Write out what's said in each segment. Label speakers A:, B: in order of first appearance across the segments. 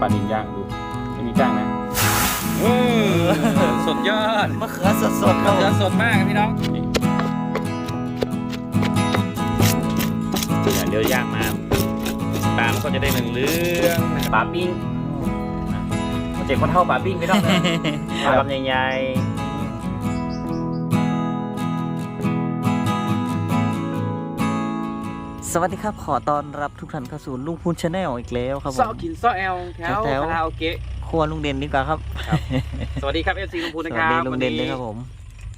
A: ปลานินย่างดูไม่มีก้างนะอืมสุดยอด
B: มะเขือสดๆค
A: มะ
B: รับ
A: เขือสดมากครับพี่น้องเดี๋ยวย่างมาปลามันก็จะได้เหลืองๆนะครับปลาปิ้งเจ็บคนเท่าปลาปิ้งไม่ต้องนะปลาลำใหญ่
B: สวัสดีครับ ขอต้อนรับทุกท่านเข้าสู่ลุงพูนชาแนลอีกแล้วครับ
A: ๆ
B: ผ
A: ซอ
B: ม
A: กินซอแอลแถว
B: แถว
A: คาราโอเกะ
B: ครัวลุงเด่นดีกว่าครับ
A: สวัสดีครับเอฟซีลุงพูน
B: ส
A: นะ
B: วั
A: ค
B: ส
A: รับ
B: ดีลุงเด่นเลยครับผม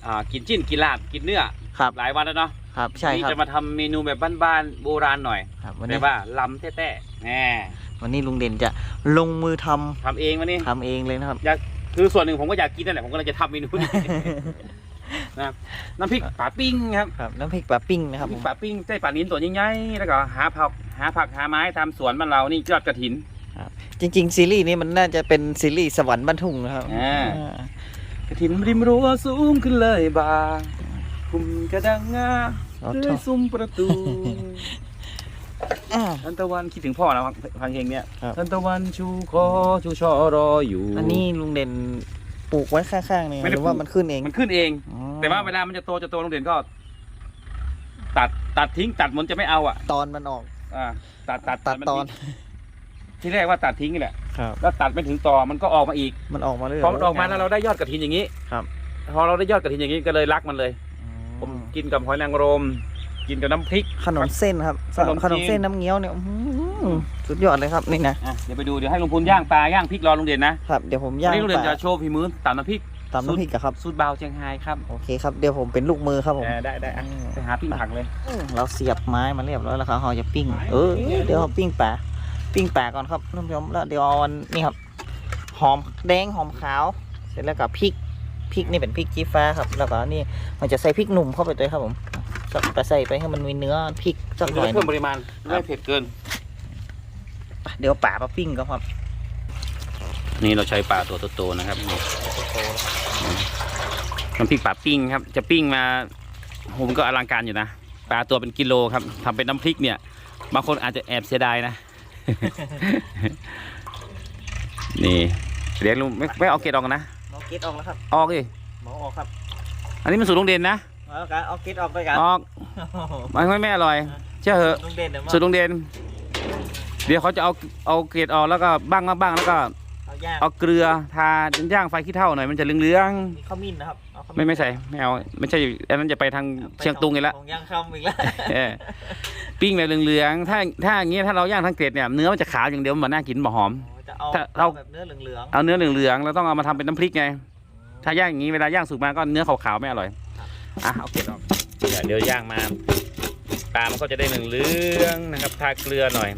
A: อ่ากินจิ้นกินลาบกินเนื้อ
B: ครับ
A: หลายวันแล้วเนาะ
B: ครับใช่
A: วันนี้
B: ครับ
A: จะมาทำเมนูแบบบ้านๆโบราณหน่อย
B: ครับวัน
A: แบ
B: นี้
A: บว่าลำแต้ๆแหม
B: วันนี้ลุงเด่นจะลงมือทำ
A: ทำเองวันนี้
B: ทำเองเลยนะครับ
A: อยากคือส่วนหนึ่งผมก็อยากกินนั่นแหละผมก็เลยจะทำเมนูนี้ นะครับน้ำพริกปลาปิ้งครับ
B: ครับน้ำพริกปลาปิ้งนะครับ
A: น้ำพ
B: ผ
A: ริก
B: ม
A: ปลาปิ้งใส่ปลานิ้นตัวใหญ่ๆแล้วก็หาผักหาผักหาไม้ตามสวนบ้านเรานี่ยอดกระถิน
B: จริง ๆ ซีรีส์นี้มันน่าจะเป็นซีรีส์สวรรค์บ้านทุ่งนะครับ
A: อ่า
B: อ่าก
A: ระถินริมรั้วสูงขึ้นเลยบาคุมกระดังงา
B: เอา
A: เรื่
B: เถ
A: อย
B: อะ
A: ซุ้มประตู
B: อ่า
A: ทันตะวันคิดถึงพ่อนะฟังเพลงเนี้ย
B: ครับ
A: ทันตะวันชูคอชูชอรออยู่
B: อันนี้ลุงเด่นปลูกไว้ข้างๆเนี่ย
A: ไม่
B: ห
A: ได้
B: รือว่า
A: ปลูก
B: มันขึ้นเอง
A: มันขึ้นเอง
B: อ๋อ
A: แต่ว่าเวลามันจะโตจะโตโรงเรียนก็ ตัดตัดทิ้งตัดมันจะไม่เอาอะ
B: ตอนมันออก
A: อ่าตัดตัด
B: ตัด
A: มั
B: ตอน
A: ทิ้งที่แรกว่าตัดทิ้งนี่แหละ
B: ครับ
A: แล้วตัดไม่ถึงต่อมันก็ออกมาอีก
B: มันออกมาเรื่อย
A: พอมันออกมาแล้วเราได้ยอดกระถินอย่างนี้
B: ครับ
A: พอเราได้ยอดกระถินอย่างนี้ก็เลยรักมันเลยผมกินกับหอยนางรม กินกับน้ำพริก
B: ขนมเส้นครับ
A: ขนมจีน
B: ขนมเส้นน้ำเงี้ยวเนี่ยอื้อหือสุดยอดเลยครับนี่นะ
A: อะเดี๋ยวไปดูเดี๋ยวให้ลุงพูนย่างปลาย่างพริกรอลุงเด่นนะครับ
B: เดี๋ยวผม
A: วัน
B: ย่าง
A: นี้ลุงเด่น
B: ป
A: จะ
B: ลา
A: โชว์ฝีมือตำน้ำพริก
B: ตำน้ำพริกอะครับ
A: สูตรเบาเชียงไฮ้ครับ
B: โอเคครับ เดี๋ยวผมเป็นลูกมือครับผม
A: เออได้ได้อะไปหาปิ้งผักเลย
B: เราเสียบไม้มาเรียบร้อยแล้วครับเราจะปิ้ง เออ เดี๋ยวเราปิ้งปลาปิ้งปลาก่อนครับท่านผู้ชมแล้วเดี๋ยวเอาอันนี่ครับ หอมแดงหอมขาว เสร็จแล้วกับพริก พริกนี่เป็นพริกชี้ฟ้าครับ แล้วก็นี่มันจะใส่พริกหนุ่มเข้าไปด้วยครับผมสักไปใส่ไปให้มันมีเนื้อพริกสักหน่อยห
A: เพิ่
B: นึ่
A: ม
B: ง
A: ปริมาณไม่เผ็ดเกิน
B: เดี๋ยวป่ามาปิ้งกันครับ
A: นี่เราใช้ปลาตัวโตๆนะครับ น้ำพริกปลาปิ้งครับ จะปิ้งมาผมก็อลังการอยู่นะปลาตัวเป็นกิโลครับทำเป็นน้ำพริกเนี่ยบางคนอาจจะแอบเสียดายนะ นี่เดี๋ยวลุงไม่ไม่เอาเกล็ดออกนะ
B: หมอเกตออกแล้วครับ
A: ออกดิ
B: หมอออกครับ
A: อันนี้มันสูตรโรงเรียนนะ
B: เอาละกันเอาเกตออกด้วยกัน
A: ออกไม่ไม่ไม่อร่อยเชื่อเหอะ
B: ลุงเด่นเดี๋ยวมา
A: สูตรโรงเรียนเดี๋ยวเขาจะเอาเอาเกล็ดออกแล้วก็บ้างมาบ้างแล้วก็
B: เอา ย่าง
A: เอาเกลือทาจนย่างไฟขี้เท่าหน่อยมันจะเหลือง
B: มีข้าวมิ้นนะครับเอาข้าว
A: ๆไม่ไม่ใส่ไม่เอาไม่ใช่อันนั้นจะไปทางเชียงตุงอีกแล้ว
B: ของย่างคำอีกแล้ว
A: เออปิ้งแบบเหลืองๆถ้าถ้าอย่างเงี้ยถ้าเราย่างทั้งเกล็ดเนี่ยเนื้อมันจะขาวอย่างเดียวมันน่ากินบ่หอม
B: จะเอา
A: ถ้าเรา
B: แบบเนื้อเหลือง
A: เอาเนื้อเหลืองๆเราต้องเอามาทำเป็นน้ำพริกไง
B: ๆ
A: ถ้าย่างอย่างนี้เวลาย่างสุกมาก็เนื้อขาวๆไม่อร่อย อะเอาเกล็ดออกเดี๋ยวเดี๋ยวย่างมาปลามันก็จะได้เหลืองๆนะครับ ทาเกลือหน่อย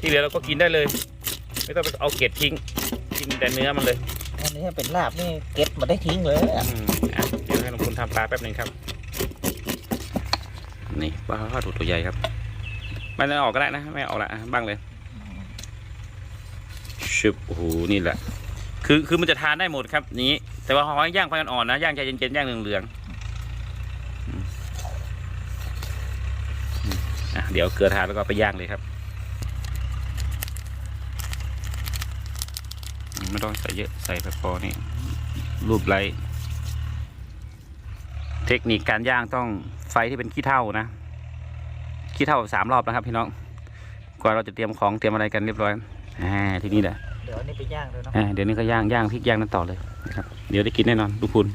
A: ที่เหลือเราก็กินได้เลย ไม่ต้องไปเอาเกล็ดทิ้งกินแต่เนื้อมันเลย
B: อันนี้เป็นลาบนี่เก็บมาได้ทิ้งเลยอะ
A: อืมอะเดี๋ยวให้ลงคุณทำปลาแป๊บหนึงครับ นี่ปลาถูกตัวใหญ่ครับไม่ต้องออกก็ได้นะไม่ออกละอะบ้างเลยชึบโอ้โหนี่แหละ คือคือมันจะทานได้หมดครับนี้ แต่ว่าหอยย่างไฟอ่อนๆนะย่างใจเย็นๆย่างเหลืองๆอืมอืมอะเดี๋ยวเกลือทานแล้วก็ไปย่างเลยครับอืม ไม่ต้องใส่เยอะใส่แบบพอนี่รูปไลท์เทคนิคการย่างต้องไฟที่เป็นขี้เท่านะขี้เท่าสามรอบนะครับพี่น้องกว่าเราจะเตรียมของเตรียมอะไรกันเรียบร้อยอ่าที่นี่แหละ
B: เดี๋ยวอันนี้ไปย่างเลยเนาะ
A: อ่าเดี๋ยวนี้ก็ย่างย่างพริกย่างนั่นต่อเลยนะครับเดี๋ยวได้กินแน่นอนทุกคุณ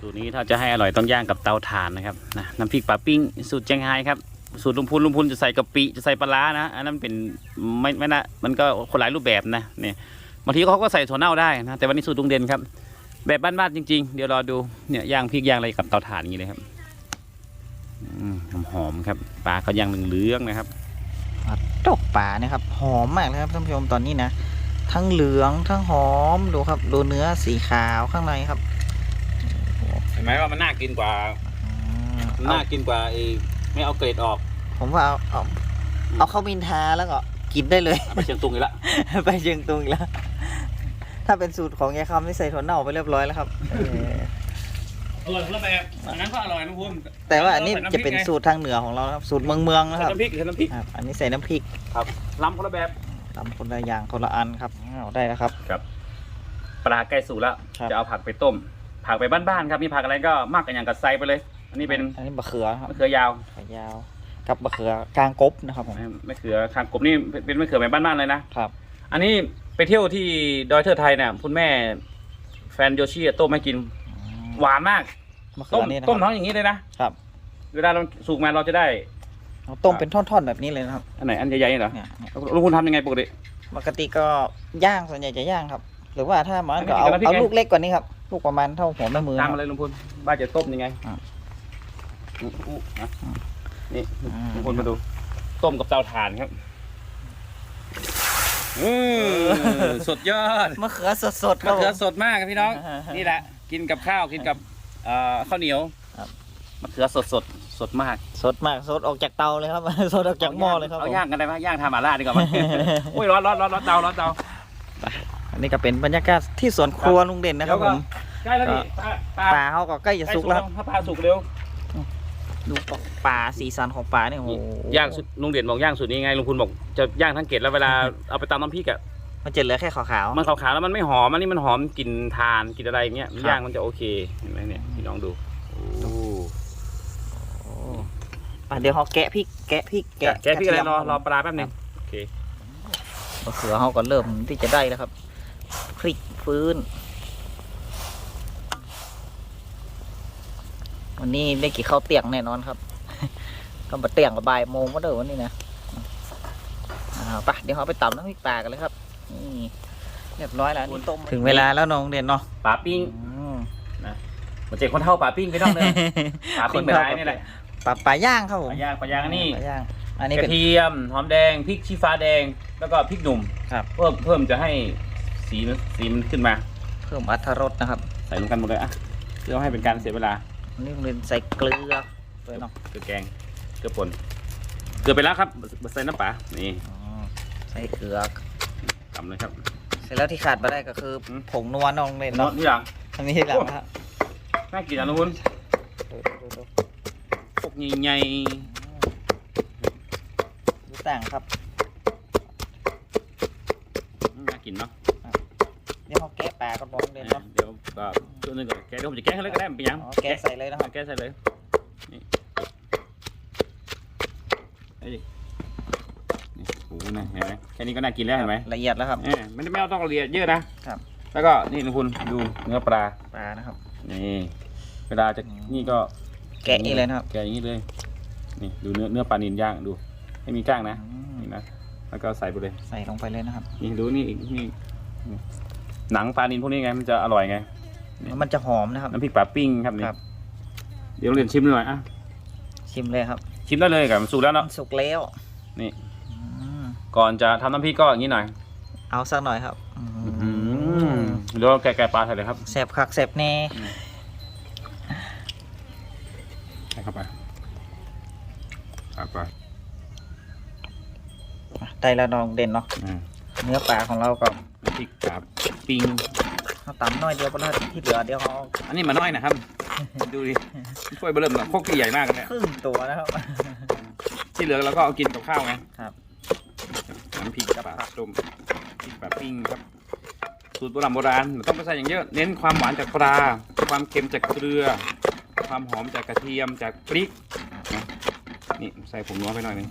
A: สูตรนี้ถ้าจะให้อร่อยต้องย่างกับเตาถ่านนะครับนะน้ำพริกปลาปิ้งสูตรเจียงไฮ้ครับสูตรลุงพูนลุงพูนจะใส่กะปิจะใส่ปลาร้านะอันนั้นเป็นไม่ไม่น่ามันก็คนหลายรูปแบบนะเนี่ย บางทีเขาก็ใส่ถั่วเน่าได้นะแต่วันนี้สูตรลุงเด่นครับ แบบบ้านๆจริง ๆ เดี๋ยวรอดูเนี่ยย่างพริกย่างอะไรกับเตาถ่านอย่างนี้เลยครับอืมหอมๆครับปลาก็ย่างเหลืองๆนะครับ
B: ตกป่าเนี่ยครับหอมมากเลยครับท่านผู้ชมตอนนี้นะทั้งเหลืองทั้งหอมดูครับ ดูเนื้อสีขาวข้างในครับ
A: เห็นไหมว่ามันน่ากินกว่า
B: อืม
A: มัน
B: เอา
A: น่ากินกว่าไอ้ไม่เอาเกรดออก
B: ผมว่าเอาเอาเอาข้าวมินทาแล้วก็กินได้เลย
A: เอาไปเชียงตุงอีกแล้ว
B: ไปเชียงตุงอีกแล้ว ถ้าเป็นสูตรของยายคำนี่ใส่ถั่วเน่าไปเรียบร้อยแล้วครับเออ
A: อร่อยคนละแบบอันนั้นก็อร่อยนะพุ่ม
B: แต่ว่าอันนี้จะเป็นสูตรทางเหนือของเรานะครับสูตรเมืองเมืองๆนะครับ
A: น้ำพริกใส่น้ำพริก
B: ครับ อันนี้ใส่น้ำพริก
A: ครับล้ำคนละแบบ
B: ตำคนละอย่างคนละอันครับอ้าวได้แล้วครับ
A: ครับปลาใกล้สุกแล้ว
B: ครับ
A: จะเอาผักไปต้ม ผักไปบ้านๆครับมีผักอะไรก็มากกันอย่างกับไซไปเลย อันนี้เป็น
B: อันนี้บะเขือครับ
A: มะเขือยาว
B: ขายาว กับบะเขือกลางกบนะครับผม
A: มะเขือคางกบนี่เป็นมะเขือแบบบ้านๆเลยนะ
B: ครับ
A: อันนี้ ไปเที่ยวที่ดอยเทอร์ไทยเนี่ยคุณแม่แฟนโยชิอะต้มให้กินหวานมาก
B: มะเขื
A: ต้ม
B: อนี่นะ
A: ต้ม
B: ค
A: ท้
B: รับ
A: องอย่างนี้เลยนะ
B: ครับ
A: เวลาเราสุกมาเราจะได้
B: เอาต้มเป็นท่อนๆแบบนี้เลยนะครับ
A: อันไหนอันใหญ่ๆนี่เหรอ
B: เนี่ยเนี่ย
A: ลุงคุณทำยังไงปกติ
B: ปกติก็ย่างส่วนใหญ่จะย่างครับ หรือว่าถ้ามันก็
A: อั
B: เอา
A: นนี้
B: เอา
A: กำลังพริกไง
B: ลูกเล็กกว่านี้ครับลูกประมาณเท่าหัวแม่มือ
A: ตาม
B: ค
A: มา
B: รับ
A: เลยลุงพลว่าจะต้มยังไง
B: อะ
A: อู้อู้อะนี่
B: อ่า
A: ลุงพลมาดู ต้มกับเตาถ่านครับ อืมสุดยอด
B: มะเขือสดๆครั
A: มะ
B: บ
A: เขือ
B: ผม
A: สดมากครับพี่น้อง
B: อ่าฮะ
A: นี่แหละ กินกับข้าวกินกับเอ่อข้าวเหนียว
B: ครับ
A: มะเขือสดสดสดมาก
B: สดมากสดออกจากเตาเลยครับ สดออกจากหม้อเลยครับ
A: เอา
B: ผม
A: ย่างกันได้ไหมย่างทำหมาล่าดีกว่ามั้ยโอ้ยร้อนร้อนร้อนร้อนเตาร้อนเตา
B: อันนี้ก็เป็นบรรยากาศที่สวนครัวลุงเด่นนะครับ
A: เดี๋
B: ผ
A: ยว
B: ม
A: ก็ใกล้แล้วนี่ปลาปลา
B: ปลาเขาก็ใกล้จะสุกแล้วครับ
A: ถ้าปลาสุกเร็ว
B: ดูปลาสีสันของปลาเนี่ยโอ้โห
A: ย่างสุดลุงเด่นบอกย่างสุดนี้ไงลุงคุณบอกจะย่างทั้งเกล็ดแล้วเวลาเอาไปตำน้ำพริกอะ
B: มันจะเหลือแค่ขาวๆ
A: มันขาวๆแล้วมันไม่หอมอันนี้มันหอมกลิ่นทานกลิ่นอะไรอย่างเงี้ย
B: ครับ
A: ย่างมันจะโอเคเห็นไหมเนี่ยพี่น้องดูโอ้
B: โอ้อะเดี๋ยวเขาแกะพริกแกะพริก
A: แกะแกะพี่อะไร
B: เทียม
A: รอรอปลาแป๊บหนึงโอเค
B: มะเขือเขาก็เริ่มที่จะได้แล้วครับ พริกฟื้น วันนี้ได้กี่ข้าวเตียงแน่นอนครับ ก็มาเตียงกับบ่ายโมงก็เด้อวันนี้นะอ่าไปเดี๋ยวเขาไปตำน้ำพริกปลากันเลยครับนี่เรียบร้อยแล้วนี่ต้มถึงเวลาแล้วน้องเด่นเนาะ
A: ปลาปิ้ง
B: อืม
A: มันเจ๊คนเท่าปลาปิ้งพี่น้องเลยปลาปิ้งไปได้นี่แหละ
B: ปลาปลาย่างครับผ
A: ป
B: ม
A: ลาย่างปลาย่างอันนี้
B: ปลาย่างอันนี้
A: ก
B: เป็
A: ระ
B: น
A: เทียมหอมแดงพริกชี้ฟ้าแดง แล้วก็พริกหนุ่ม
B: ครับ
A: เพิ่มเพิ่มจะให้สีมันสีมันขึ้นมา
B: เพิ่มอรรถรสนะครับ
A: ใส่ลงกันหมดเลยอะเพื่อให้เป็นการเสียเวลา
B: อันนี้เป็นใส่เกลือด้วยเนาะ
A: เกลือแกงเกลือป่นเกลือไปแล้วครับใส่น้ำปลานี่
B: อ๋อใส่เกลือ
A: ทำเลยครับ
B: เสร็จแล้วที่ขาดไปได้ก็คืออ
A: ม
B: ผงนัวน้องเล่น
A: เนาะ
B: เนาะ
A: นี่อย่าง
B: อันนี้ที่หลังนะฮะ
A: น่ากินอะลุงคุณ
B: ดูดูดู
A: พวกใหญ่
B: ดูต่างครับ
A: ๆน่ากินเนาะ
B: เดี๋ยวเขาแกะปลาก็น้องเล่นเนาะ
A: เดี๋ยว ก็ช่วงหนึงก่อนแกะเดี๋ยวผมจะแกะให้เลยก็ได้มันเป็นหยัง
B: อ๋อแกะใส่เลยนะครับ
A: แกะใส่เลยนี่เอ้ยนี่โอ้โหนะเห็นไหมแค่นี้ก็น่ากินแล้วเห็นไหม
B: ละเอียดแล้วครับ
A: เออไม่ได้ไม่ต้องละเอียดเยอะนะครับ แล้วก็นี่ลุงคุณดูเนื้อปลา
B: ปลานะครับ
A: นี่เวลาจะ
B: อืม
A: นี่ก็
B: แกะนี่เลยนะครับ
A: แกะอย่างนี้เลย นี่ดูเนื้อเนื้อปลานิลย่างดู ไม่มีก้างนะ
B: อืม
A: นี่นะ แล้วก็ใส่ไปเลย
B: ใส่ลงไปเลยนะครับ
A: นี่ดูนี่อีกนี่นี่หนังปลานิลพวกนี้ไงมันจะอร่อยไง
B: แล้ว มันจะหอมนะครับ
A: น้ำพริกปลาปิ้งครับนี่
B: ครับ
A: เดี๋ยวเรียนชิมหน่อยอะ
B: ชิมเลยครับ
A: ชิมได้เลยกับมันสุกแล้วเนาะ
B: สุกแล้ว
A: นี่
B: อืม
A: ก่อนจะทำน้ำพริกก็อย่างนี้หน่อย
B: เอาสักหน่อยครับอืม
A: เดี๋ยวแกะแกะปลาใส่เลยครับ
B: แสบคักแสบแน่
A: ใส่เข้าไปครับไป
B: ได้แล้วน้องเด่นเนาะ
A: อืม
B: เนื้อปลาของเราก็
A: น้ำพริกปลาปิ้ง
B: เอาตำน้อยเดียวก็ได้ที่เหลือเดี๋ยวเขาเอา
A: อันนี้มาน้อยนะครับ ดูดิช่วยเบอร์เริ่มหน่อยพวกที่ใหญ่มากเลยเนี่ย
B: ครึ่งตัวนะครับ
A: ที่เหลือเราก็เอากินกับข้าวไง
B: ครับ
A: น้ำพริกปลาต้มพริกปลาปิ้งครับ สูตรโบราณโบราณไม่ต้องไปใส่อย่างเยอะ เน้นความหวานจากปลา ความเค็มจากเกลือ ความหอมจากกระเทียมจากพริกนะนี่ใส่ผงนัวไปหน่อยหนึง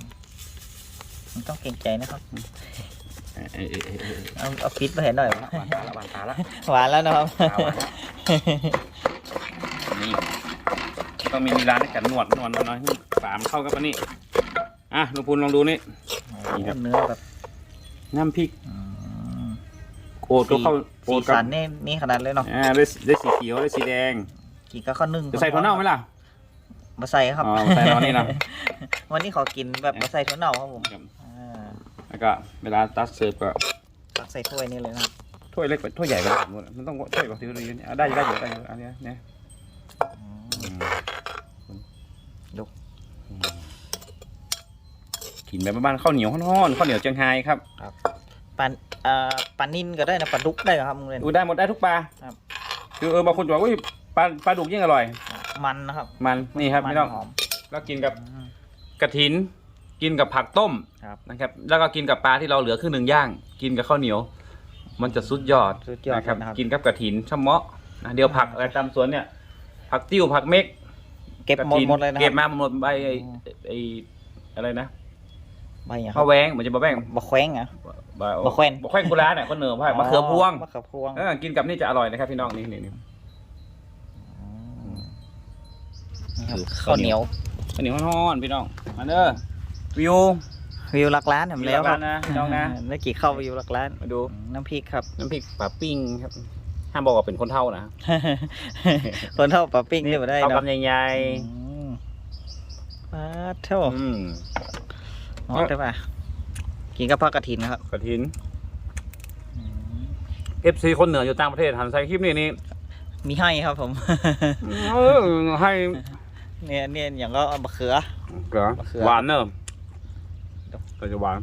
B: มันต้องเกรงใจนะครับ
A: เอ้ยเอ้ยเอ้ยเอ้ยเอ้ย
B: เอาเอาฟิตมาเห็นหน่อย
A: หวานตาละหวานตาละ
B: หวานแล้วนะครับ
A: หวานละนี่ต้องมีลีลาในการนวดนวดนวดหน่อยให้ฝามนเข้ากับอันนี้อะลุงพูนลองดูนี่นี่ครับ
B: เนื้อแบบ
A: น้ำพริก
B: อืม
A: โอดก็เข้าโอ
B: สี
A: ดกับ
B: สันนี่นี่ขนาดเลยเนาะ
A: อ่าได้ได้สีเขียวได้สีแดง
B: กินก็ข้าวนึ่ง
A: จะใส่ถั่วเน่าไหมล่ะ
B: มาใส่ครับ
A: อ๋อมาใส่แล้วนี่นะ
B: วันนี้ขอกินแบบมาใส่ถั่วเน่าครับผม
A: ครับ
B: อ่า
A: แล้วก็เวลาตัดเสิร์ฟก็
B: ตักใส่ถ้วยนี่เลยนะครับ
A: ถ้วยเล็กไปถ้วยใหญ่ไปหมดมันต้องถ้วยแบบที่เราอยู่เนี่ยอะได้อยู่ได้อยู่ได้อยู่อันเนี้ยเนี่ย
B: อืม
A: อืม
B: ดู
A: อืมกินแบบบ้านๆข้าวเหนียวห้อนๆข้าวเหนียวเจียงไฮ้ครับ
B: ปลาอ่าปลานิ่นก็ได้นะปลาดุกได้เหรอครับมึงเลย
A: ดูได้หมดได้ทุกปลา
B: ครับ
A: คือเออบางคนจะบอกว่าอุ้ยปลาปลาดุกยิ่งอร่อย
B: มันนะครับ
A: มันนี่ครับ
B: มั
A: ไม่ต้อง
B: หอม
A: แล้วกินกับ
B: อืม
A: กระถิน กินกับผักต้ม
B: ครับ
A: นะครับ แล้วก็กินกับปลาที่เราเหลือครึ่งหนึ่งย่าง กินกับข้าวเหนียว มันจะสุดยอด
B: สุดยอด
A: นะครับ
B: นะครับ
A: กินกับกระถินชะเมาะนะเดี๋ยวผักอะไรตามสวนเนี่ย ผักติ้วผักเม็ก
B: เก็บหมด
A: กระถิน
B: หมดเลยนะค
A: เก็
B: รั
A: บบมาหมดใบไอ้ไอ้อะไรนะ
B: ใบอะครั
A: ข้าวแวงเหมือนจะบะแวง
B: บะแขวงอะ
A: บะ
B: บะแขวน
A: บะแขวนกุลาเนี่ยคนเหนือพ่ายมะเขือพวง
B: มะเขือพวง
A: เออกินกับนี่จะอร่อยนะครับพี่น้องนี่นี่นี่
B: นี่ครับ
A: คือ
B: ข้าวเหนียว
A: ข้าวเหนียวฮ้อนๆพี่น้องมาเด้อ วิว
B: วิวหลักล้านเห็นแล้วครับ
A: วิวหลักล้านนะพี่น้องนะ
B: แล้วกี่เข้าวิวหลักล้าน
A: มาดู
B: น้ำพริกครับ
A: น้ำพริกปลาปิ้งครับห้ามบอกว่าเป็นคนเท่านะ
B: คนเท่าปลาปิ้งนี่มาได้
A: เอา
B: เนาะ
A: กำใหญ่
B: อืมปลาเท่า
A: ๆอืม
B: อ๋อได้ป่ะกินกับผักกระถินครับ
A: กระถิน FC คนเหนืออยู่ต่างประเทศหันใส่คลิปนี้นี่
B: มีให้ครับผม
A: เออให้
B: เนี่ยเนี่ยอย่างก็เอามะเขือ
A: เหรอ
B: มะเขือ
A: หวานเนอะ ก็จะหวาน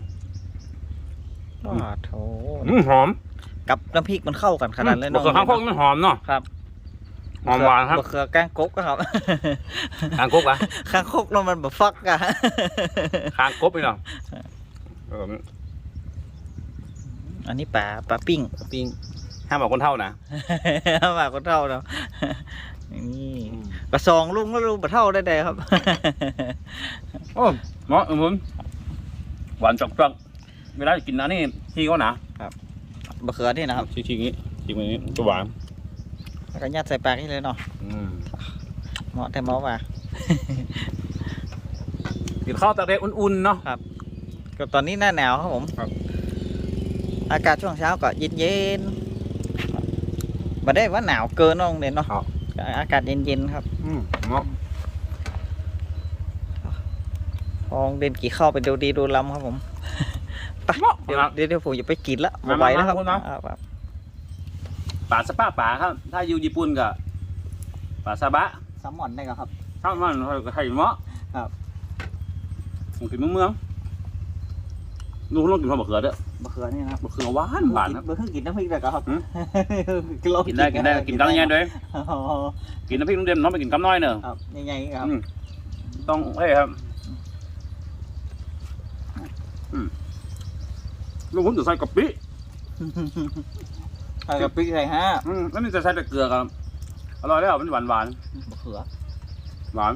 B: ว้าโถ
A: อืมหอม
B: กับน้ำพริกมันเข้ากันขนาดเลย
A: มะ
B: เนาะ
A: เขือข้างพวกมันหอมเนาะ
B: ครับ
A: หอมหวานครับ
B: มะเขือก้างกบก็ครับ
A: คางคกอะ
B: ข้างคกเนาะมันแบบฟักอะ
A: คางคกไปเนาะเออ
B: อันนี้ปลาปลาปิ้ง
A: ปิ้งห้ามบอกคนเท่านะ
B: มาคนเท่าเนาะนี่กระซองลุงก็ลุงบะเท่าได้ๆครับ
A: โอ้เหมาะเออผม หวานจักๆเวลากินนะนี่ทีก็หนา
B: บะเขือนี่นะครับ
A: ทีทีนี้ทีนี้ก็หวาน
B: แล้วก็ยัดใส่ปากนี่เลยเนาะ
A: อืม
B: เหมาะแต่เหมาะว่ะ
A: กินข้าวตากแดดอุ่นๆเนาะ
B: ก็ตอนนี้หน้าหนาวครับผม
A: ครับ
B: อากาศช่วงเช้าก็เย็นเย็นๆมาได้ว่าหนาวเกินเน้องเด่นเนาะ
A: ครับ
B: อากาศเย็นเย็นๆครับ
A: อืมเหมาะ
B: พ องเด่นกี่เข้าไปดูดีดูลำครับผมไป
A: เหมาะ
B: เดี๋ยว
A: ครับ
B: เดี๋ยวเดี๋ยวผมจะไปกินละ
A: มา
B: ไม่ไหวแล้วครับ
A: มามาคุณเนาะ
B: อ่าครับ
A: ป่าสปาป่าครับ ถ้าอยู่ญี่ปุ่นก็ป่าซาบะ
B: แซลมอนได้ก็ครับ
A: ถ้ามันก็ให้เหมาะ
B: ครับ
A: ผมกินเมืองเมืองลูกลองกินข้าวบะเขือเด้อ
B: มะเขือนี่นะครับ
A: บะเขือหวานหวานครับ
B: เบอร์กินน้ำพริกได้ก็ครับ
A: หืม
B: ลอง
A: กินได้กินได้กินกำยังไงด้วย
B: อ๋อ
A: กินน้ำพริกน้ำเด็มน้องไปกินกำน้อยเนอะ
B: ครับใหญ่ๆครับ
A: อืมต้องเฮ้ยครับ อืมลูกผมจะใส่กะปิ
B: ใส่กับพริกใส่ฮะ
A: อืมแล้วนี่จะใส่แต่เกลือครับ อร่อยแล้วมันหวานหวาน
B: มะเขือ
A: ๆหวาน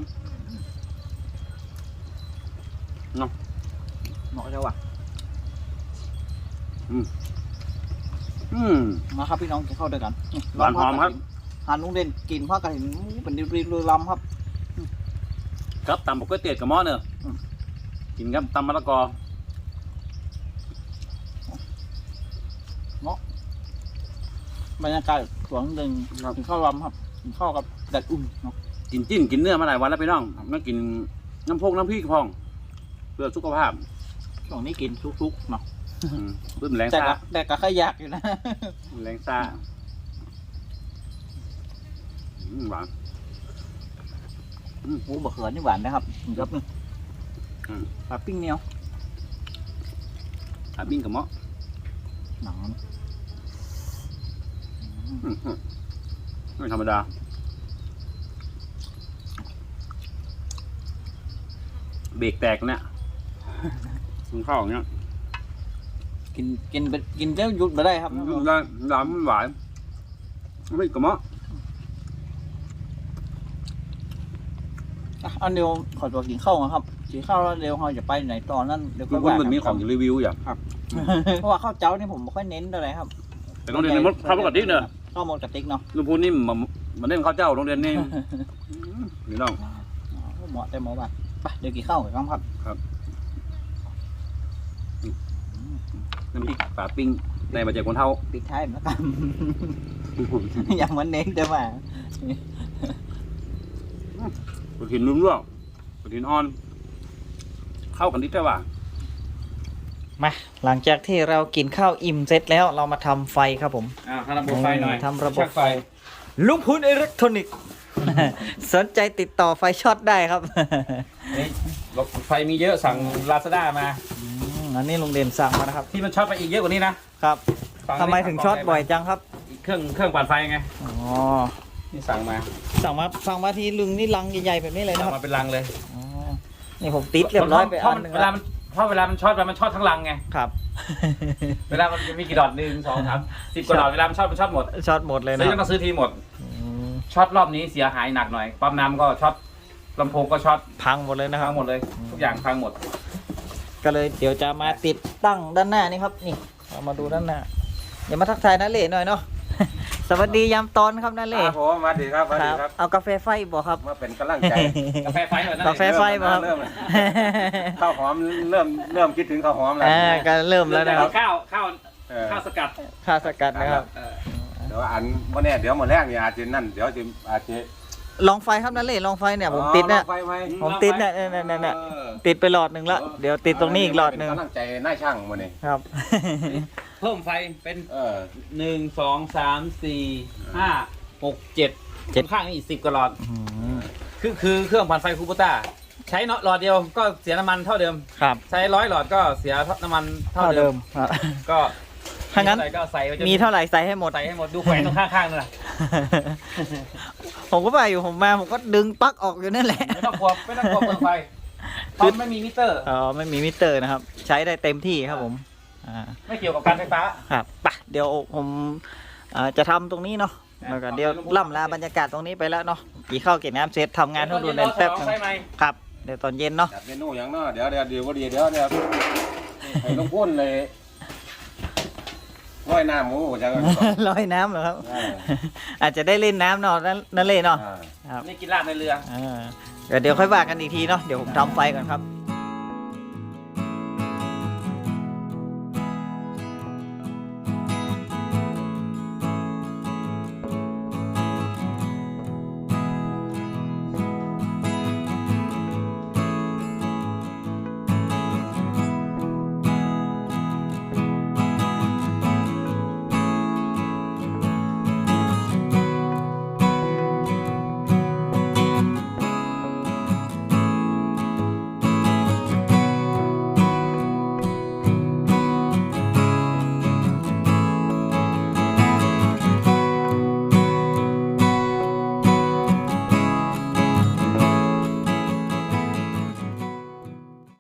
B: เหมาะจังว่ะ
A: อืม
B: มาครับพี่น้องกินข้าวด้วยกัน
A: หวานหอมครับ
B: หันลุงเด่นกินผ้ากระถิ่นเป็นดิบๆลุยลำครับ
A: ครับตำบกก๋วยเตี๋ยวกับหม้อเนอะ
B: อืม
A: กินครับตำมะละกอ บ
B: รรยากาศสวนหนึ่งกินข้าวลำครับกินข้าวกับแดดอุ่นเนาะ
A: กินจิ้นกินเนื้อมาหลายวันแล้วพี่น้องไม่กินน้ำพกน้ำพริกพอง เพื่อสุขภาพ
B: ช่วงนี้กินทุกๆเนาะ
A: อืมเพิ่มแรง
B: แต่
A: ซ่า
B: ก็แต่ก็ขยากอยู่นะ
A: แรงซ่าอืมหวาน
B: โอ้บะเขือนี่หวานนะครับครับนี่
A: อืม
B: ปลาปิ้งเหนียว
A: อาบิ้งกับหม้อ
B: หนัง
A: อืมอืม ไม่ธรรมดา เบรกแตกเนี่ยกินข้าวอย่างเงี้ย
B: กินกินไปกินแล้วหยุดมาได้ครับ
A: ดูได้ร้านมันหวานไม่กับหม้อ
B: อะอันเดียวขอตัวกินข้าวก่อนครับกินข้าวแล้วเดี๋ยวเราจะไปไหนตอนนั้นเดี๋ยว
A: คือ
B: ก็
A: คุณ
B: ว่า
A: มันมีของ
B: กั
A: จะรีวิวอย่าง
B: เพราะว่าข้าวเจ้านี่ผมไม่ค่อยเน้นเท่าไหร่ครับ
A: แต่โรงเรียนในมดข้าวปกติเนอะ
B: ข้าวหมดกระติกเนาะ
A: ลุงพูนนี่มันมันเล่นข้าวเจ้าโรงเรียนนี่นี่น้อง
B: อ๋อเหมาะแต่เหมาะป่ะไปเดี๋ยวกินข้าวกันครับ
A: น้ำพริกปลาปิ้งในมาจากคนเท่า
B: ปิดท้ายนะครับอย่างมันเน้นแต่ว่า
A: กระถินนุ่มร่วงกระถินอ่อน เข้ากันดีแต่ว่า
B: มาหลังจากที่เรากินข้าวอิ่มเสร็จแล้วเรามาทำไฟครับผม
A: อ่าทำระบบไฟหน่อย
B: ทำระบบ
A: ชักไฟ
B: ลุงพูนอิเล็กทรอนิกส์สนใจติดต่อไฟช็อตได้ครับ
A: นี่ระบบไฟมีเยอะสั่งลาซาด้ามา
B: อืมอันนี้ลุงเด่นสั่งมานะครับ
A: ที่มันช็อตไปอีกเยอะกว่านี้นะครับสั่
B: ทำไมถึงช็อตบ่อยจังครับ
A: เครื่องเครื่องปั่นไฟไง
B: อ๋อ
A: นี่สั่งมา
B: สั่งมาสั่งมาทีลุงนี่ลังใหญ่ๆแบบนี้เลยนะ
A: สั่
B: ค
A: ง
B: รับ
A: มาเป็นลังเลย
B: อ๋อนี่ผมติดเรียบร้อยไป
A: เพราะ
B: อัน
A: มัน
B: หนึ่ง
A: เว
B: แล้
A: ลาวมัน เพราะเวลามันช็อตมันช็อตทั้งรังไง
B: ครับ
A: เวลามันจะมีกี่ดอทหนึ่งสองสามสิบกว่าดอทเวลามันช็อตมันช็อตหมด
B: ช็อตหมดเลยนะ
A: ซื้อ
B: ครับ
A: ต้องซื้อทีหมด
B: อืม
A: ช็อตรอบนี้เสียหายหนักหน่อยปั๊มน้ำก็ช็อตลำโพงก็ช็อต
B: พังหมดเลยนะค
A: พั
B: รับ
A: งหมดเลย ทุกอย่างพังหมด
B: ก็เลยเดี๋ยวจะมาติดตั้งด้านหน้านี่ครับนี่เรามาดูด้านหน้าเดี๋ยวมาทักทายนัเล่หน่อยเนาะส วัสดียามตอนครับนัเล่
C: ครับผมสวัสดีครับสวัส
B: ค
C: ดี
B: รับ
C: ครับ
B: เอากาแฟไฟบอกครับ
C: มาเป็นกำลังใจ
A: กาแฟไฟหน่อยนะ
B: กาแฟไฟบ่ครับ
C: เริ่มข้าวหอมเริ่มเริ่มคิดถึงข้าวหอมแล้ว
B: อ่าก็เริ่มแล้วนะครับ
A: ข้าวข้าว
C: เออ
A: ข้าวสกัด
B: ข้าวสกัดนะครับ
A: เออ
C: เดี๋ยวอันวันนี้เดี๋ยวหมดแรกนี่อาจจะนั่นเดี๋ยวจะอาจจะ
B: ลองไฟครับนัเล่ลองไฟเนี่ยผมติดเนี่ย
C: อาไฟไหม
B: ผมติดเนี่ยเนี่ยเนี่ยเนี่ย
C: เออ
B: ติดไปหลอดหนึ่งแล้วเดี๋ยวติดตรงนี้อีกหลอดหนึ่ง
C: เป็นกำลังใจนายช่างวันนี้
B: ครับ
A: เพิ่มไฟเป็น
C: เออ
A: หนึ่งสองสามสี่ห้าหกเจ็ด
B: เจ็ด
A: ข้างๆนี่อีกสิบกว่าหลอด
B: อืม
A: คือคือเครื่องปั่นไฟคูโบต้า ใช้เนาะหลอดเดียวก็เสียน้ำมันเท่าเดิม
B: ครับ
A: ใช้ร้อยหลอดก็เสียน้ำมันเท่า
B: เท่า
A: เดิ
B: เดิ
A: ม
B: มครับ
A: ก็
B: ถ้างั้น
A: มีเท่ไหร่ก็ใส่ไว้จน
B: มีเท่าไหร่ใส่ให้หมด
A: ใส่ให้หมดดูแขวนตรงข้างๆนั่นแหละ
B: ผมก็ว่าอยู่ผมมาผมก็ดึงปลั๊กออกอยู่นั่นแหละ
A: ไม่ต้องกลัวไม่ต้องกลัวเปลืองไฟเพราะไม่มีมิเตอร์
B: อ๋อไม่มีมิเตอร์นะครับ ใช้ได้เต็มที่ครับผม อ่า
A: ไม่เกี่ยวกับการไฟฟ้า
B: ครับไปะเดี๋ยวผมอ่าจะทำตรงนี้เนาะ
A: ครับ
B: แล้วก็เดี๋ยวล่ำลาบรรยากาศตรงนี้ไปแล้วเนาะกี่ข้าวเก็บน้ำเสร็จทำงานให้ดูในแป๊บหนึง
A: ใช่ไหม
B: ครับเดี๋ยวตอนเย็นเนาะ
C: จัดเมนูอย่างเนาะเดี๋ยวเดี๋ยวเดี๋ยวเดี๋ยวเดี๋ยวเดี๋ยวให้ลุงพ่นเลยร้อยหน้าหมูจังเลย
B: ลอยน้ำเหรอครับ
C: อ่า
B: อาจจะได้เล่นน้ำเนาะนั่นนั่นเลยเนาะ
C: อ่า
B: ครับ
A: นี่กินลาบในเรือ
B: อ่าเดี๋ยวเดี๋ยวค่อยว่ากันอีกทีเนาะเดี๋ยวผมทำไฟก่อนครับ